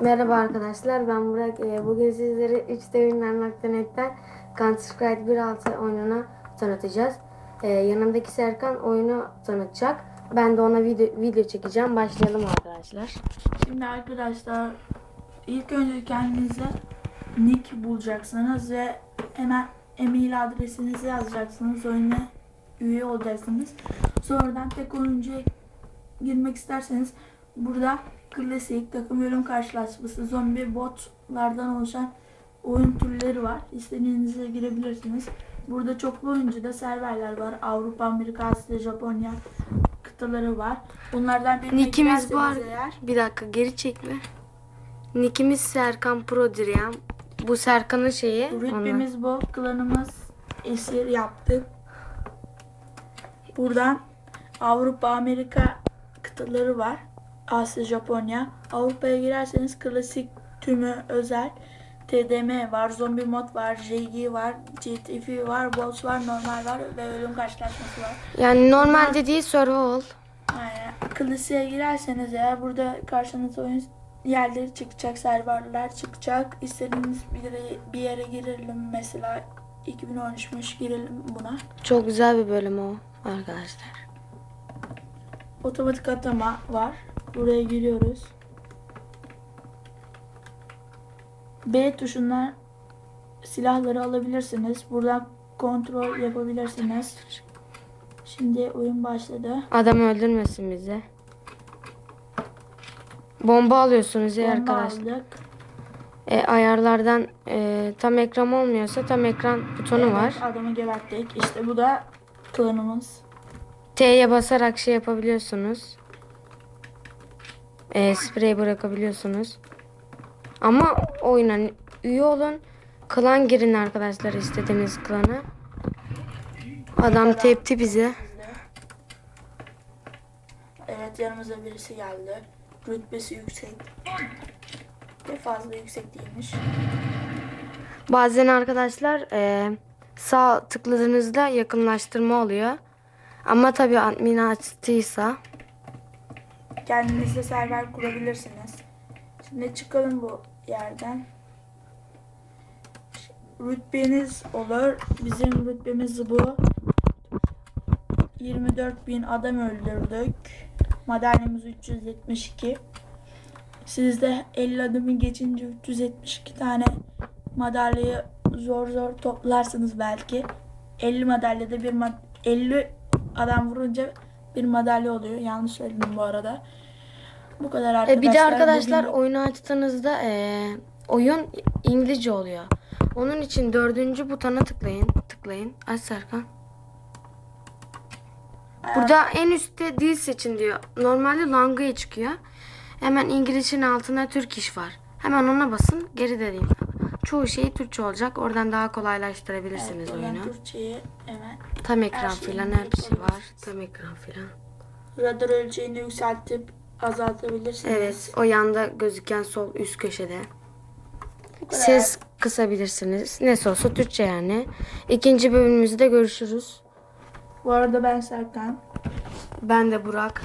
Merhaba arkadaşlar ben Burak. Ee, Bugün sizlere 3 Oyunlar.net'ten Counter Strike 1.6 oyununu tanıtacağız. Ee, Yanımdaki Serkan oyunu tanıtacak. Ben de ona video, video çekeceğim. Başlayalım arkadaşlar. Şimdi arkadaşlar ilk önce kendinize nick bulacaksınız ve hemen e-mail adresinizi yazacaksınız. Oyuna üye olacaksınız. Sonradan tek oyuncuya girmek isterseniz burada klasik takım yorum karşılaşması zombi botlardan oluşan oyun türleri var. İstediğinize girebilirsiniz. Burada çoklu oyuncuda serverler var. Avrupa, Amerika, Asya, Japonya kıtaları var. Bunlardan birine Nickimiz bu ar- eğer Bir dakika geri çekme. Nickimiz Serkan Pro Diriyam. Bu Serkan'ın şeyi. Rütbemiz bu. Klanımız esir yaptık. Buradan Avrupa, Amerika kıtaları var. Asya, Japonya. Avrupa'ya girerseniz klasik tümü özel. TDM var, zombi mod var, JG var, GTF var, boss var, normal var ve ölüm karşılaşması var. Yani normal dediği survival. Aynen. Klasiğe girerseniz eğer burada karşınıza oyun yerleri çıkacak, serverler çıkacak. İstediğiniz bir yere, bir yere girelim mesela 2013'müş girelim buna. Çok güzel bir bölüm o arkadaşlar. Otomatik atama var. Buraya giriyoruz. B tuşundan silahları alabilirsiniz. Buradan kontrol yapabilirsiniz. Şimdi oyun başladı. Adam öldürmesin bizi. Bomba alıyorsunuz ya arkadaşlar. aldık. E, ayarlardan e, tam ekran olmuyorsa tam ekran butonu Evet, var. Adamı geberttik. İşte bu da klanımız. T'ye basarak şey yapabiliyorsunuz. E, sprey bırakabiliyorsunuz. Ama oyuna üye olun. Klan girin arkadaşlar istediğiniz klana. Adam tepti bize. Evet yanımıza birisi geldi. Rütbesi yüksek. Ve fazla yüksek değilmiş. Bazen arkadaşlar e, sağ tıkladığınızda yakınlaştırma oluyor. Ama tabii admin açtıysa Kendinize server kurabilirsiniz. Şimdi çıkalım bu yerden. Rütbeniz olur. Bizim rütbemiz bu. 24 bin adam öldürdük. Madalyamız 372. Siz de 50 adımı geçince 372 tane madalyayı zor zor toplarsınız belki. 50 madalyada bir mad 50 adam vurunca bir madalya oluyor. Yanlış söyledim bu arada. Bu kadar E, arkadaşlar. bir de arkadaşlar Bugün- oyunu açtığınızda e, oyun İngilizce oluyor. Onun için dördüncü butona tıklayın. Tıklayın. Aç Serkan. Burada en üstte dil seçin diyor. Normalde language çıkıyor. Hemen İngilizcenin altına Türk iş var. Hemen ona basın. Geri dediğim. Çoğu şey Türkçe olacak. Oradan daha kolaylaştırabilirsiniz Evet, oyunu. Türkçeyi hemen Tam ekran şeyi filan indirip hepsi var. Tam ekran filan. radar ölçeğini yükseltip azaltabilirsiniz. Evet. O yanda gözüken sol üst köşede. Ses kısabilirsiniz. Ne olsa Türkçe yani. İkinci bölümümüzde görüşürüz. Bu arada ben Serkan. Ben de Burak.